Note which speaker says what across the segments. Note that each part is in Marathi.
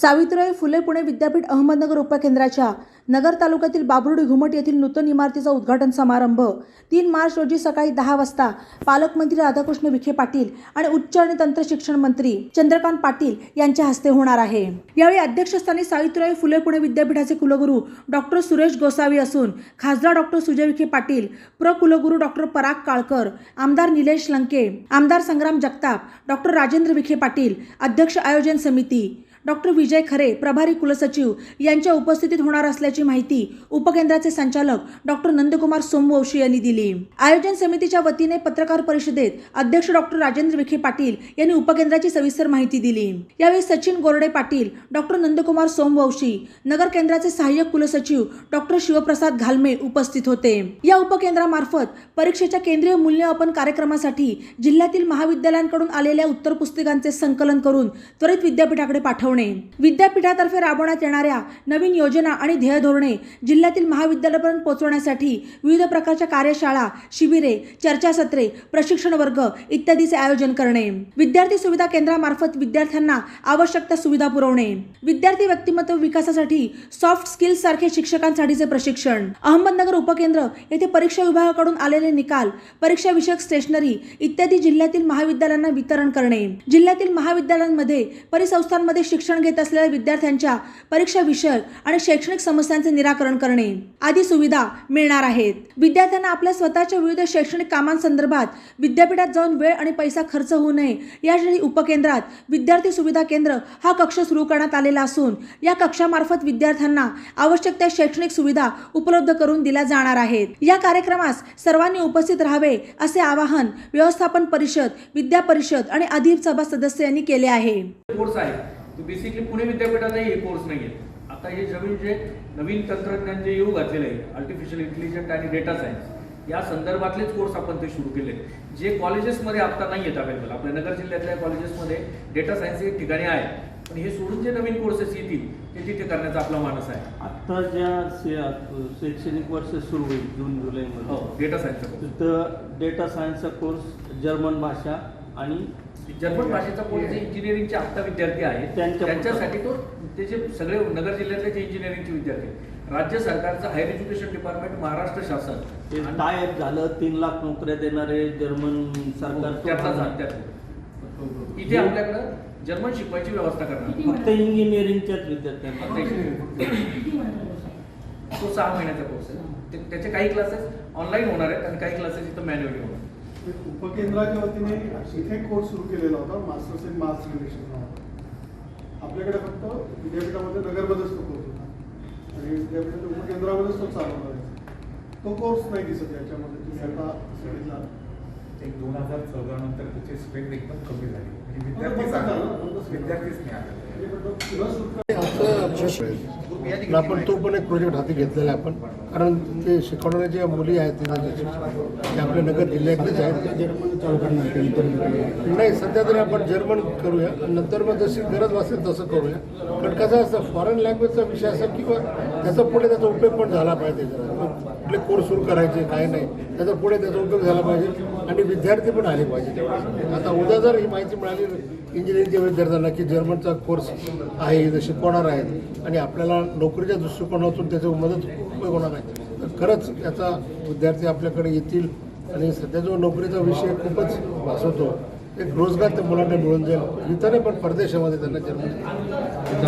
Speaker 1: सावित्रीबाई फुले पुणे विद्यापीठ अहमदनगर उपकेंद्राच्या नगर तालुक्यातील बाबरुडी घुमट येथील नूतन इमारतीचा उद्घाटन समारंभ. तीन मार्च रोजी सकाळी दहा वाजता पालकमंत्री राधाकृष्ण विखे पाटील आणि उच्च आणि तंत्र शिक्षण मंत्री चंद्रकांत पाटील यांच्या हस्ते होणार आहे. यावेळी अध्यक्षस्थानी सावित्रीबाई फुले पुणे विद्यापीठाचे कुलगुरू डॉक्टर सुरेश गोसावी असून खासदार डॉक्टर सुजय विखे पाटील प्र कुलगुरू डॉक्टर पराग काळकर आमदार निलेश लंके आमदार संग्राम जगताप डॉक्टर राजेंद्र विखे पाटील अध्यक्ष आयोजन समिती डॉक्टर विजय खरे प्रभारी कुलसचिव यांच्या उपस्थितीत होणार असल्याची माहिती उपकेंद्राचे संचालक डॉक्टर नंदकुमार सोमवंशी यांनी दिली. आयोजन समितीच्या वतीने पत्रकार परिषदेत अध्यक्ष डॉक्टर राजेंद्र विखे पाटील यांनी उपकेंद्राची सविस्तर माहिती दिली. यावेळी सचिन गोरडे पाटील डॉक्टर नंदकुमार सोमवंशी नगर केंद्राचे सहाय्यक कुलसचिव डॉक्टर शिवप्रसाद घालमे उपस्थित होते. या उपकेंद्रामार्फत परीक्षेच्या केंद्रीय मूल्यमापन कार्यक्रमासाठी जिल्ह्यातील महाविद्यालयांकडून आलेल्या उत्तर पुस्तिकांचे संकलन करून त्वरित विद्यापीठाकडे पाठव पाठवणे विद्यापीठातर्फे राबवण्यात येणाऱ्या नवीन योजना आणि ध्येय धोरणे जिल्ह्यातील महाविद्यालयापर्यंत पोहोचवण्यासाठी विविध प्रकारच्या कार्यशाळा शिबिरे चर्चासत्रे प्रशिक्षण वर्ग इत्यादीचे आयोजन करणे. विद्यार्थी सुविधा केंद्रामार्फत विद्यार्थ्यांना आवश्यक त्या सुविधा पुरवणे. विद्यार्थी व्यक्तिमत्व विकासासाठी सॉफ्ट स्किल्स सारखे शिक्षकांसाठीचे प्रशिक्षण. अहमदनगर उपकेंद्र येथे परीक्षा विभागाकडून आलेले निकाल परीक्षा विषयक स्टेशनरी इत्यादी जिल्ह्यातील महाविद्यालयांना वितरण करणे. जिल्ह्यातील महाविद्यालयांमध्ये परिसंस्थांमध्ये शिक्षण घेत असलेल्या विद्यार्थ्यांच्या परीक्षा विषय आणि शैक्षणिक समस्यांचे निराकरण करणे आदी सुविधा मिळणार आहेत. विद्यार्थ्यांना आपल्या स्वतःच्या विविध शैक्षणिक कामांसंदर्भात विद्यापीठात जाऊन वेळ आणि पैसा खर्च होऊ नये यासाठी उपकेंद्रात विद्यार्थी सुविधा केंद्र हा कक्ष सुरू करण्यात आलेला असून या कक्षामार्फत विद्यार्थ्यांना आवश्यक त्या शैक्षणिक सुविधा उपलब्ध करून दिल्या जाणार आहेत. या कार्यक्रमास सर्वांनी उपस्थित राहावे असे आवाहन व्यवस्थापन परिषद विद्या परिषद आणि अधिप सभा सदस्य यांनी केले आहे.
Speaker 2: बेसिकली पुणे विद्यापीठातही हे कोर्स नाही आहे आता हे नवीन जे नवीन तंत्रज्ञान जे येऊ घातलेलं आहे आर्टिफिशियल इंटेलिजन्स आणि डेटा सायन्स या संदर्भातलेच कोर्स आपण ते सुरू केले जे कॉलेजेसमध्ये आता नाही आहेत अवेलेबल आपल्या नगर जिल्ह्यातल्या कॉलेजेसमध्ये डेटा सायन्स एक ठिकाणी आहे. पण हे सोडून जे नवीन कोर्सेस येतील ते तिथे करण्याचा आपला मानस आहे.
Speaker 3: आत्ता ज्या शैक्षणिक वर्ष सुरू होईल जून
Speaker 2: हो
Speaker 3: जुलैमध्ये
Speaker 2: डेटा सायन्सचा
Speaker 3: तिथं डेटा सायन्सचा कोर्स जर्मन भाषा आणि
Speaker 2: जर्मन भाषेचा कोर्स जे इंजिनिअरिंगचे आत्ता विद्यार्थी आहेत
Speaker 3: त्यांच्या-
Speaker 2: त्यांच्यासाठी तो ते जे सगळे नगर जिल्ह्यातले जे इंजिनिअरिंगचे विद्यार्थी राज्य सरकारचं हायर एज्युकेशन डिपार्टमेंट महाराष्ट्र शासन.
Speaker 3: टायप झालं तीन लाख नोकऱ्या देणारे जर्मन सरकार तो
Speaker 2: त्यातलाच
Speaker 3: भाग
Speaker 2: आहे,
Speaker 3: आहे.
Speaker 2: त्यात. इथे आपल्याकडं जर्मन शिकवायची व्यवस्था करणार.
Speaker 3: फक्त इंजिनिअरिंगच्याच विद्यार्थ्यांना.
Speaker 2: तो सहा महिन्याचा कोर्स आहे. त्याचे काही क्लासेस ऑनलाईन होणार आहेत आणि काही क्लासेस इथं मॅन्युअली होणार आहेत.
Speaker 4: उपकेंद्राच्या वतीने इथे कोर्स सुरू केलेला होता मास्टर्स इन मास रिलेशन आपल्याकडे फक्त विद्यापीठामध्ये नगरमध्येच तो कोर्स होता. आणि विद्यापीठाच्या उपकेंद्रामध्येच तो आहे तो कोर्स नाही दिसत याच्यामध्ये तुम्ही आता सांगितला
Speaker 5: एक दोन हजार चौदा नंतर त्याची स्ट्रेंथ एकदम कमी झाली. म्हणजे विद्यार्थीच.
Speaker 4: बंदच झालं.
Speaker 5: विद्यार्थीच नाही
Speaker 4: म्हणजे
Speaker 6: आपण तो पण एक प्रोजेक्ट हाती घेतलेला आहे आपण. कारण ते शिकवणाऱ्या ज्या मुली आहेत ते म्हणजे आपल्या नगर जिल्ह्यातलेच आहेत नाही सध्या तरी आपण जर्मन करूया. नंतर मग जशी गरज वासेल तसं करूया. पण कसं असतं फॉरेन लँग्वेजचा विषय असेल किंवा त्याचा पुढे त्याचा उपयोग पण झाला पाहिजे. कुठले कोर्स सुरू करायचे काय नाही त्याचा पुढे त्याचा उपयोग झाला पाहिजे. आणि विद्यार्थी पण आले पाहिजे. आता उद्या जर ही माहिती मिळाली इंजिनिअरिंगच्या विद्यार्थ्यांना की जर्मनचा कोर्स आहे इथं शिकवणार आहेत आणि आपल्याला नोकरीच्या दृष्टिकोनातून त्याची मदत उपयोग होणार आहे तर खरंच याचा विद्यार्थी आपल्याकडे येतील आणि सध्या जो नोकरीचा विषय खूपच भासवतो एक रोजगार त्या मुलांना मिळून जाईल. इतर पण परदेशामध्ये त्यांना जर्मन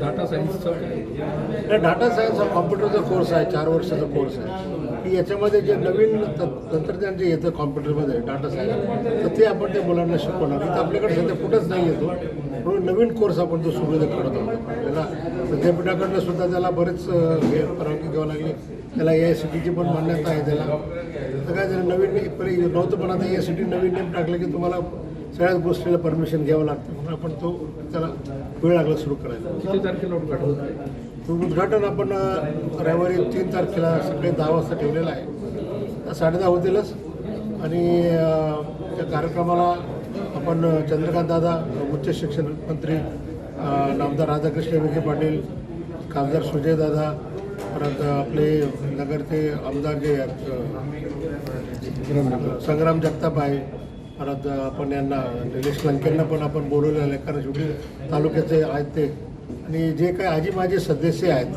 Speaker 7: डाटा सायन्सचा
Speaker 6: नाही डाटा सायन्स हा कॉम्प्युटरचा कोर्स आहे चार वर्षाचा कोर्स आहे. की याच्यामध्ये जे नवीन त- तंत्रज्ञान जे येतं कॉम्प्युटरमध्ये डाटा सायन्स तर ते आपण त्या मुलांना शिकवणार. इथं आपल्याकडे सध्या कुठंच नाही येतो म्हणून नवीन कोर्स आपण तो सुविधा करत आहोत. त्याला विद्यापीठाकडनं सुद्धा त्याला बरेच हे परवानगी घ्यावं लागली. त्याला ए आय सी टीची पण मान्यता आहे त्याला. तर काय झालं नवीन नव्हतं पण आता ए आय सी टी नवीन नेम टाकलं की तुम्हाला सगळ्याच गोष्टीला परमिशन घ्यावं लागतं. म्हणून आपण तो त्याला वेळ लागला सुरू करायला.
Speaker 7: किती तारखेला उद्घाटन
Speaker 6: आपण रविवारी तीन तारखेला सकाळी दहा वाजता ठेवलेलं आहे. साडे दहा होतीलच. आणि त्या कार्यक्रमाला आपण चंद्रकांत दादा उच्च शिक्षण मंत्री नामदार राधाकृष्ण विखे पाटील खासदार सुजय दादा परत आपले नगरचे आमदार जे आहेत संग्राम जगताप आहे परत आपण यांना निलेश लंकेंना पण आपण बोलवलेलं आहे कारण शेवटी तालुक्याचे आहेत ते. आणि जे काही आजी माझे सदस्य आहेत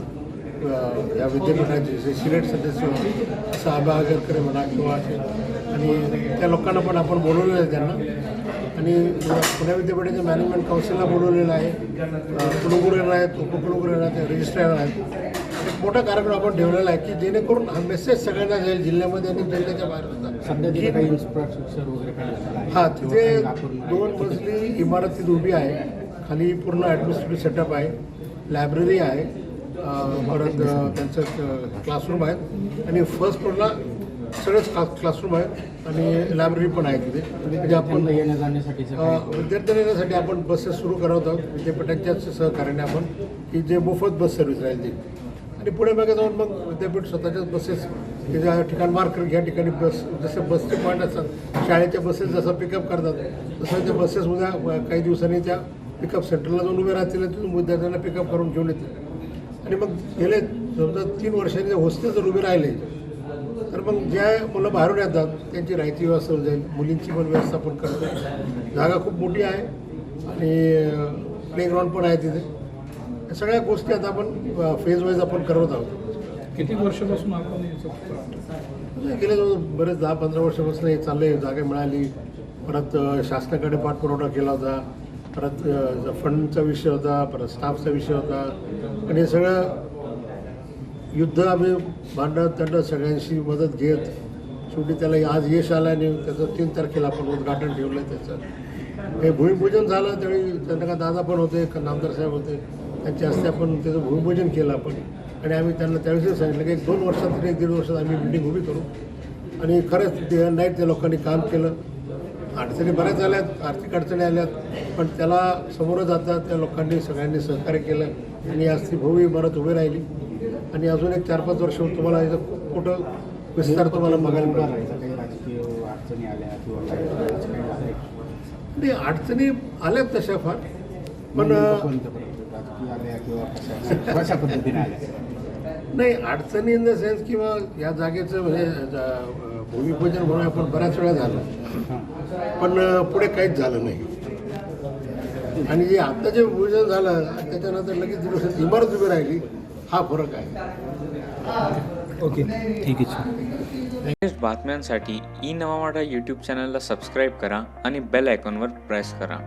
Speaker 6: या विद्यापीठाचे जे सिलेक्ट सदस्य होते असं आबा आगरकर म्हणा किंवा असे आणि त्या लोकांना पण आपण बोलवलेलं आहे त्यांना. आणि पुणे विद्यापीठाच्या मॅनेजमेंट काउन्सिलला बोलवलेलं आहे अ, कुलगुरू आहेत उपकुलगुरू आहेत रजिस्ट्रार आहेत. एक मोठा कार्यक्रम आपण ठेवलेला आहे की जेणेकरून हा मेसेज सगळ्यांना जाईल जिल्ह्यामध्ये आणि जिल्ह्याच्या बाहेर
Speaker 7: काय?
Speaker 6: हा
Speaker 7: किंवा
Speaker 6: तिथे दोन मजली इमारत तिथे उभी आहे. खाली पूर्ण ॲडमिनिस्ट्रेटिव्ह सेटअप आहे. लायब्ररी आहे. परत त्यांचं क्लासरूम आहेत आणि फर्स्ट फ्लोअरला सगळेच क्लास क्लासरूम आहेत. आणि लायब्ररी पण आहे तिथे. म्हणजे आपण विद्यार्थ्यांना येण्यासाठी आपण बसेस सुरू करत आहोत. विद्यापीठाच्याच सहकार्याने आपण की जे मोफत बस सर्व्हिस राहील ती. आणि पुढे मागे जाऊन मग विद्यापीठ स्वतःच्याच बसेस ज्या ठिकाण मार्क घ्या ठिकाणी बस जसे बसचे पॉईंट असतात शाळेच्या बसेस जसं पिकअप करतात तसं त्या बसेस उद्या काही दिवसांनी त्या पिकअप सेंटरला जाऊन उभे राहतील तिथून विद्यार्थ्यांना पिकअप करून घेऊन येतील. आणि मग गेले समजा तीन वर्षांनी हॉस्टेल जर उभे राहिले तर मग ज्या मुलं बाहेरून येतात त्यांची राहायची व्यवस्था होऊन जाईल मुलींची पण व्यवस्था आपण करतो. जागा खूप मोठी आहे आणि प्लेग्राऊंड पण आहे तिथे. या सगळ्या गोष्टी आता आपण फेज वाईज आपण करत आहोत.
Speaker 7: किती वर्षापासून आपण
Speaker 6: गेले जवळ बरेच दहा पंधरा वर्षापासून हे चाललंय जागा मिळाली. परत शासनाकडे पाठपुरवठा केला होता. परत फंडचा विषय होता परत स्टाफचा विषय होता. आणि हे सगळं युद्ध आम्ही भांडत तंडत सगळ्यांशी मदत घेत शेवटी त्याला आज यश आलं आणि त्याचं तीन तारखेला आपण उद्घाटन ठेवलं त्याचं. हे भूमिपूजन झालं त्यावेळी त्यांना का दादा पण होते का नामदार साहेब होते. त्यांच्या हस्ते आपण त्याचं भूमिपूजन केलं आपण. आणि आम्ही त्यांना त्यावेळेस सांगितलं की एक दोन वर्षात तरी एक दीड वर्षात आम्ही बिल्डिंग उभी करू. आणि खरंच ते नाईट त्या लोकांनी काम केलं. अडचणी बऱ्याच आल्यात आर्थिक अडचणी आल्यात पण त्याला समोरं जातात त्या लोकांनी सगळ्यांनी सहकार्य केलं आणि आज ती भव्य इमारत उभी राहिली. आणि अजून एक चार पाच वर्ष तुम्हाला याचं खूप मोठं विस्तार तुम्हाला बघायला मिळाला
Speaker 7: मिळेल अडचणी आल्या
Speaker 6: नाही अडचणी आल्यात तशा फार पण नाही अडचणी इन द सेन्स किंवा या जागेचं म्हणजे जा- भूमिपूजन म्हणून आपण बऱ्याच वेळा झालं.
Speaker 7: हां
Speaker 6: पण पुढे काहीच झालं नाही. आणि जे आता जे भूमिपूजन झालं त्याच्यानंतर लगेच दिवसात इमारत उभी राहिली. हा फरक आहे.
Speaker 7: ओके. ठीक आहे
Speaker 8: लेटेस्ट बातम्यांसाठी ई नवा यूट्यूब चॅनलला सबस्क्राईब करा आणि बेल आयकॉनवर प्रेस करा.